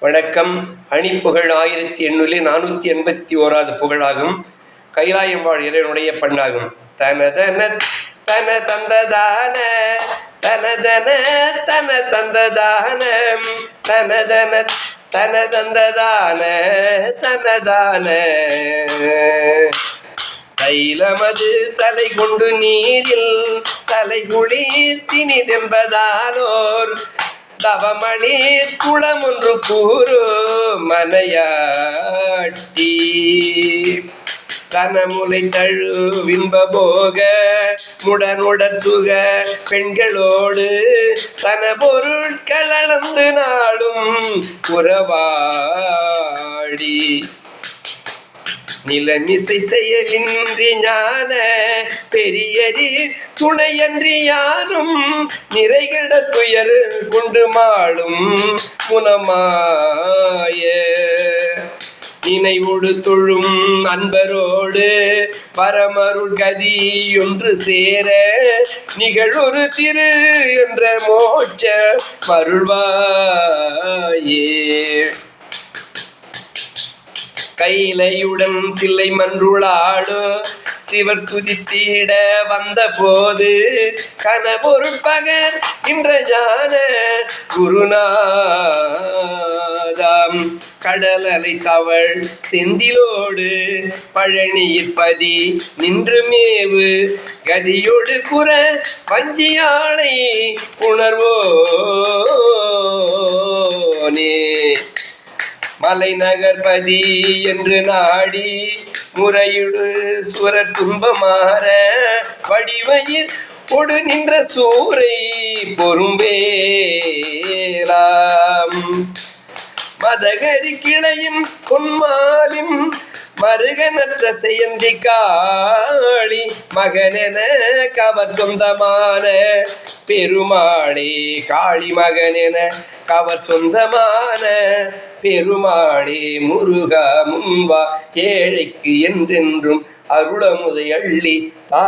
வணக்கம். அணிப்புகழ் ஆயிரத்தி எண்ணூறு நானூற்றி எண்பத்தி ஓராவது புகழாகும். கைலாயம் வாழ் இறைவனுடைய பண்ணாகும். தனதன தன தந்ததான தனதன தன தந்ததான தனதன தன தந்ததான தனதான. தைலமது தலை கொண்டு நீரில் தலை குளிர்த்தினிதென்பதாலோர் தவமணி குளம் ஒன்று கூறு மனையாட்டி கனமுலை தழு விம்பபோக முடனுடத்துக பெண்களோடு தன பொருட்கள் அளந்து நாளும் உறவாடி. நிலமிசை செயலின்றி ஞான பெரியரி துணையன்றி யாரும் நிறைகிட துயர் கொண்டு மாளும் குணமாய. நினைவோடு தொழும் அன்பரோடு பரமருள் கதி ஒன்று சேர நிகழொரு திரு என்ற மோட்ச மருள்வாயே. கைலையுடன் தில்லை மன்றுளாடு. சிவர் துதித்திட வந்த போது கனபொருட்பகர் இன்ற ஜான குருநாதாம். கடலலை தவள் செந்திலோடு பழனியிற்பதி நின்று மேவு கதியோடு புற வஞ்சியாளை உணர்வோ மலைநகர்பதி என்று நாடி முறையுடு சுர துன்பமாற வடிவையில் கொடு நின்ற சூரை பொறும்பேலாம். மதகரி கிளையின் பொன்மாலின் மருகனற்ற செயந்தி காளி மகனென கவர் சொந்தமான பெருமாளே காளி மகனென கவர் சொந்தமான பெருமாளே முருகா முன்வா ஏழைக்கு என்றென்றும் அருளமுதை அள்ளி தா